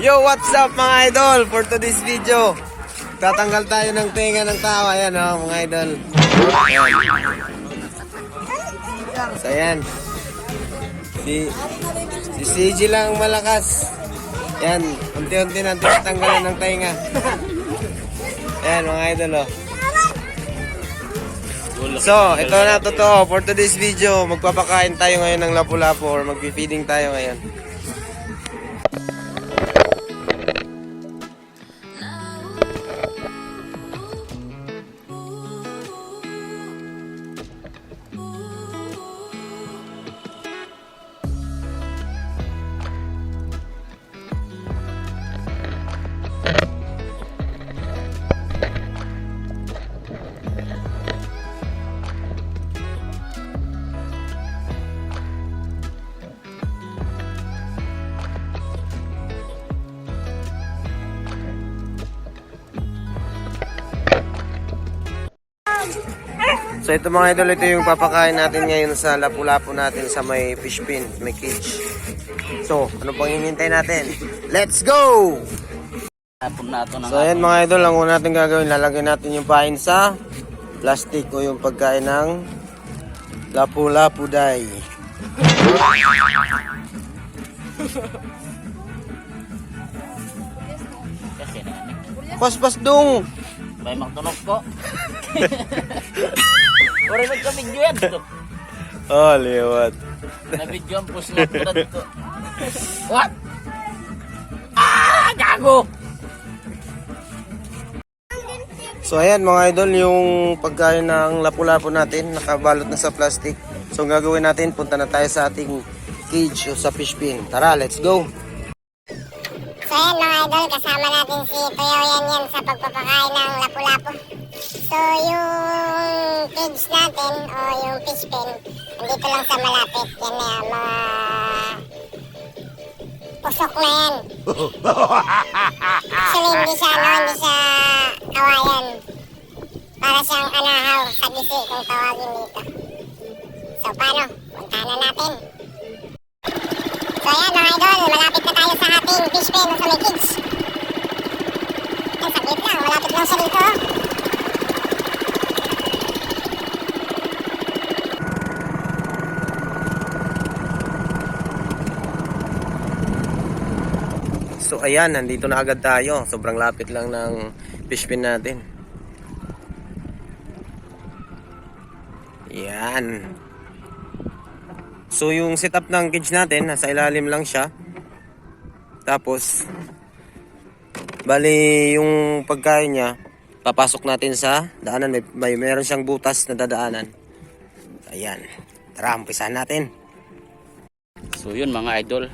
Yo, what's up mga idol? For today's video, tatanggal tayo ng tenga ng tao. Ayan oh, mga idol. Ayan. So, ayan. Si, si CG lang ang malakas. Ayan, unti-unti na tinatanggalan ng tenga. Ayan mga idol oh. So, ito na totoo. For today's video, magpapakain tayo ngayon ng lapu-lapu or magpi-feeding tayo ngayon. So ito mga idol, ito yung papakain natin ngayon sa lapu-lapu natin sa may fish pin, may cage. So, ano pang hinihintay natin? Let's go! So ayan mga idol, ang una natin gagawin, lalagyan natin yung pain sa plastic o yung pagkain ng lapu-lapu day. Pas-pas dong! may magtunog ko. Mo kami yan to. Oh, liwat. Na video ang push na ko na. What? Ah, gago. So ayan mga idol, yung pagkain ng lapu-lapu natin, nakabalot na sa plastic. So ang gagawin natin, punta na tayo sa ating cage o sa fish pin. Tara, let's go! So ayan mga idol, kasama natin si Tuyaw yan yan sa pagpapakain ng lapu-lapu. So yung cage natin o yung fish pen, nandito lang sa malapit. Yan na yan, mga pusok na yan. Actually hindi siya ano, hindi siya kawayan. Para siyang anahaw sa gisi kung tawagin dito. So paano? Puntahan na natin. So ayan mga idol, malapit na tayo sa ating fish pen sa may kids. Yan, saglit lang, malapit lang siya dito. Ayan, nandito na agad tayo. Sobrang lapit lang ng fish pin natin. Yan. So yung setup ng cage natin, nasa ilalim lang siya. Tapos, bali yung pagkain niya, papasok natin sa daanan. May, may meron siyang butas na dadaanan. Ayan. Tara, umpisahan natin. So yun mga idol.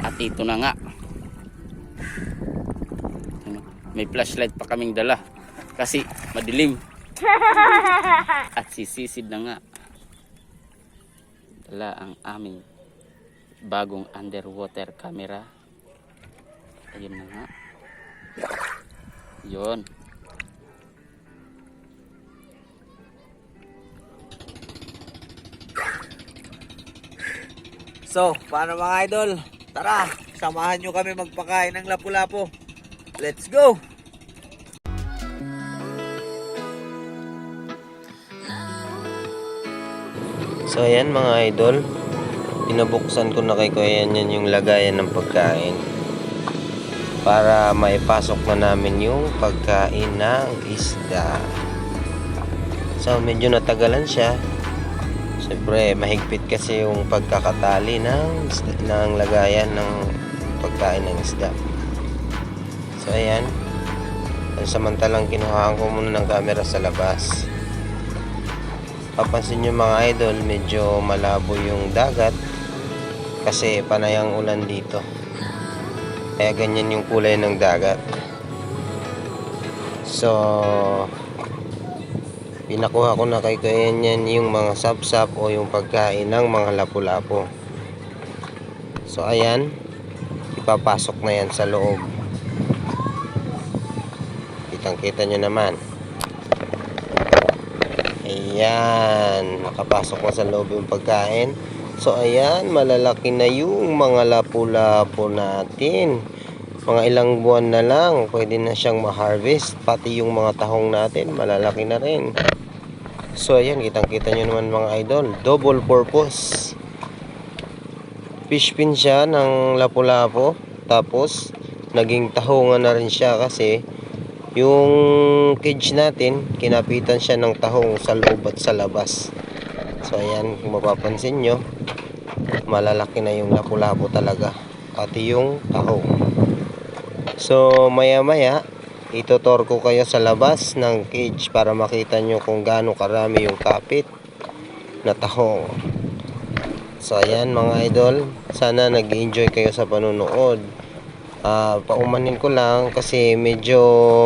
At ito na nga. Ano, May flashlight pa kaming dala. Kasi madilim. At sisisid na nga. Dala ang aming bagong underwater camera. Ayun na nga. Yun. So, paano mga idol? Tara, samahan nyo kami magpakain ng lapu-lapu. Let's go! So ayan mga idol, pinabuksan ko na kay Kuya yan yung lagayan ng pagkain para maipasok na namin yung pagkain ng isda. So medyo natagalan siya. Siyempre mahigpit kasi yung pagkakatali ng, ng lagayan ng pagkain ng isda. So ayan, samantalang kinuhaan ko muna ng camera sa labas. Papansin nyo mga idol medyo malabo yung dagat kasi panay ang ulan dito. Kaya ganyan yung kulay ng dagat. So pinakuha ko na kay kaya yan yung mga sapsap o yung pagkain ng mga lapu-lapu. So ayan. Ipapasok na yan sa loob kitang kita nyo naman. Ayan, nakapasok na sa loob yung pagkain. So ayan, malalaki na yung mga lapu-lapu natin. mga ilang buwan na lang pwede na siyang ma-harvest. Pati yung mga tahong natin malalaki na rin. So ayan kitang kita nyo naman mga idol. Double purpose. Fish pin siya ng lapu-lapo tapos naging tahongan na rin siya kasi yung cage natin kinapitan siya ng tahong sa loob at sa labas. So ayan kung mapapansin nyo malalaki na yung lapu-lapo talaga pati yung tahong. So maya maya itutor ko kayo sa labas ng cage para makita nyo kung gaano karami yung kapit na tahong. So ayan mga idol, sana nag-enjoy kayo sa panonood. Ah, paumanin ko lang kasi medyo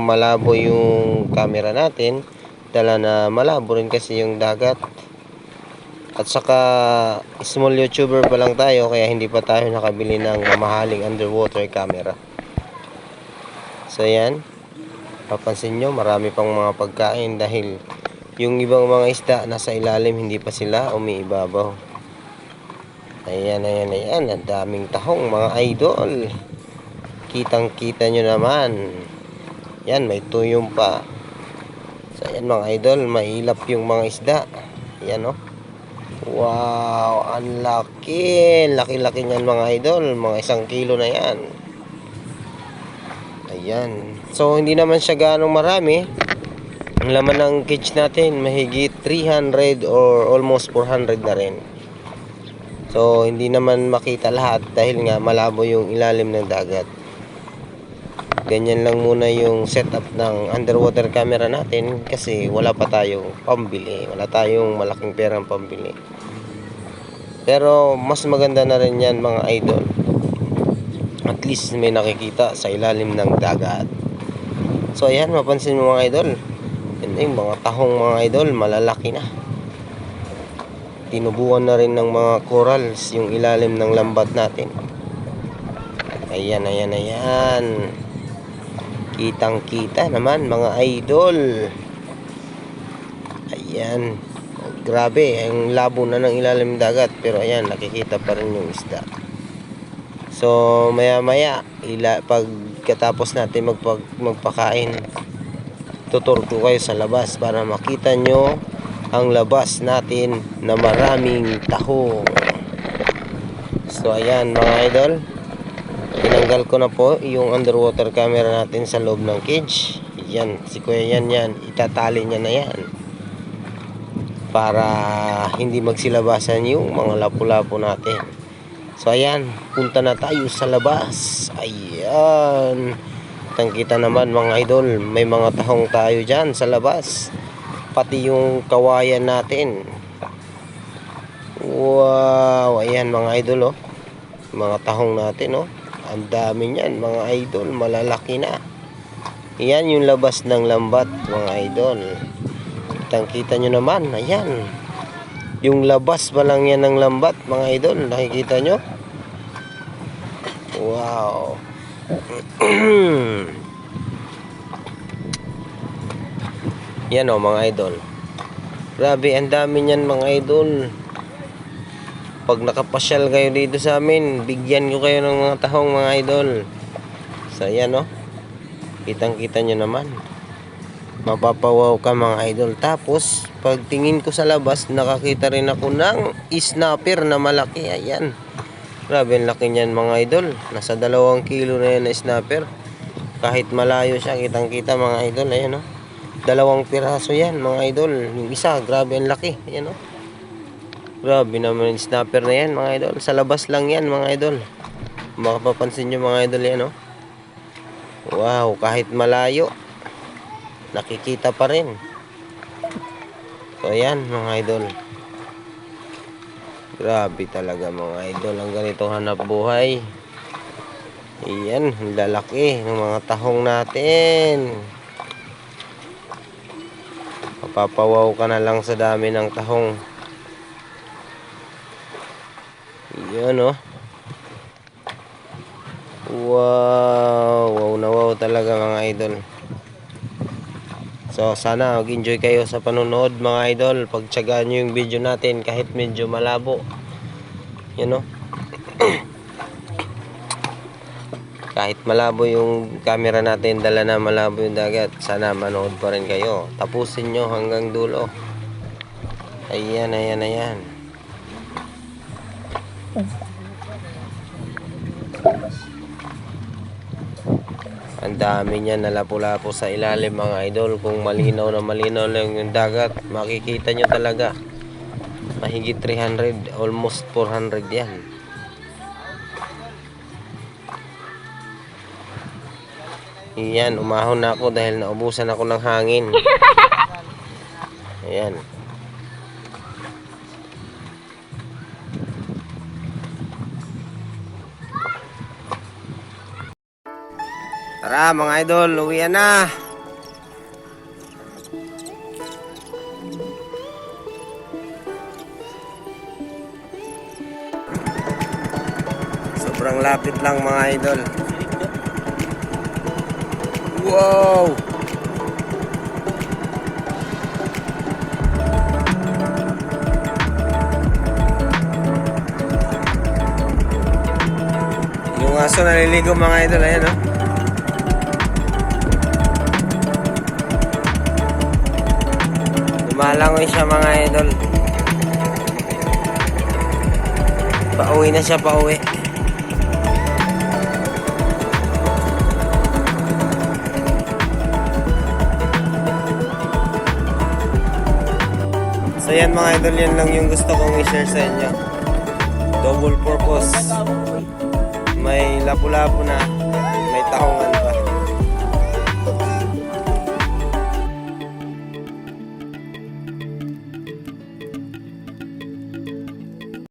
malabo yung camera natin. Dala na malabo rin kasi yung dagat. At saka small YouTuber pa lang tayo kaya hindi pa tayo nakabili ng mamahaling underwater camera. So ayan, papansin nyo marami pang mga pagkain dahil yung ibang mga isda nasa ilalim hindi pa sila umiibabaw. Ayan, ayan, ayan. Ang daming tahong mga idol. Kitang kita nyo naman. Yan, may tuyong pa. So, ayan mga idol. Mailap yung mga isda. Ayan, oh. Wow, ang laki. Laki-laki niyan mga idol. Mga isang kilo na yan. Ayan. So, hindi naman siya ganong marami. Ang laman ng cage natin, mahigit 300 or almost 400 na rin. So, hindi naman makita lahat dahil nga malabo yung ilalim ng dagat. Ganyan lang muna yung setup ng underwater camera natin kasi wala pa tayong pambili. Wala tayong malaking perang pambili. Pero mas maganda na rin yan mga idol. At least may nakikita sa ilalim ng dagat. So ayan, mapansin mo mga idol. Na yung mga tahong mga idol, malalaki na tinubuan na rin ng mga corals yung ilalim ng lambat natin ayan ayan ayan kitang kita naman mga idol ayan grabe ang labo na ng ilalim dagat pero ayan nakikita pa rin yung isda so maya maya ila, pagkatapos natin magpag, magpakain tutur ko kayo sa labas para makita nyo ang labas natin na maraming tahong. So ayan mga idol. Tinanggal ko na po yung underwater camera natin sa loob ng cage. Yan, si Kuya yan yan. Itatali niya na yan. Para hindi magsilabasan yung mga lapu-lapu natin. So ayan, punta na tayo sa labas. Ayan. Kitang-kita naman mga idol, may mga tahong tayo dyan sa labas pati yung kawayan natin wow ayan mga idol oh mga tahong natin oh ang dami niyan mga idol malalaki na. Yan yung labas ng lambat mga idol. Kitang kita nyo naman ayan. Yung labas pa lang yan ng lambat mga idol? Nakikita nyo? Wow. Yan o mga idol. Grabe, ang dami niyan mga idol. Pag nakapasyal kayo dito sa amin, bigyan ko kayo ng mga tahong mga idol. So yan o. Kitang kita nyo naman. Mapapawaw ka mga idol. Tapos, pag tingin ko sa labas, nakakita rin ako ng snapper na malaki. Ayan. Grabe, ang laki niyan mga idol. Nasa dalawang kilo na yan na snapper. Kahit malayo siya, kitang kita mga idol. Ayan o. Dalawang piraso yan mga idol. Yung isa, grabe ang laki. Ayan o. Grabe naman yung snapper na yan mga idol. Sa labas lang yan mga idol. Makapapansin nyo mga idol yan o. Wow, kahit malayo. Nakikita pa rin. So ayan mga idol. Grabe talaga mga idol. Ang ganitong hanap buhay. Ang lalaki ng mga tahong natin. Mapapawaw ka na lang sa dami ng tahong. Yan oh. Wow, wow na wow talaga mga idol. So sana mag-enjoy kayo sa panonood mga idol. Pagtsagaan nyo yung video natin kahit medyo malabo. Yan oh. Kahit malabo yung camera natin, dala na malabo yung dagat. Sana manood pa rin kayo. Tapusin nyo hanggang dulo. Ayan, ayan, ayan. Ang dami niya na lapu-lapu sa ilalim mga idol. Kung malinaw na malinaw lang yung dagat, makikita nyo talaga. Mahigit 300, almost 400 yan. Iyan, umahon na ako dahil naubusan ako ng hangin. Ayan. Tara mga idol, uwian na. Sobrang lapit lang mga idol. Wow! Yung aso naliligo mga idol, ayan oh. Lumalangoy siya mga idol. Pauwi na siya, pauwi. So yan mga idol, yan lang yung gusto kong i-share sa inyo. Double purpose. May lapu-lapu na, may tahongan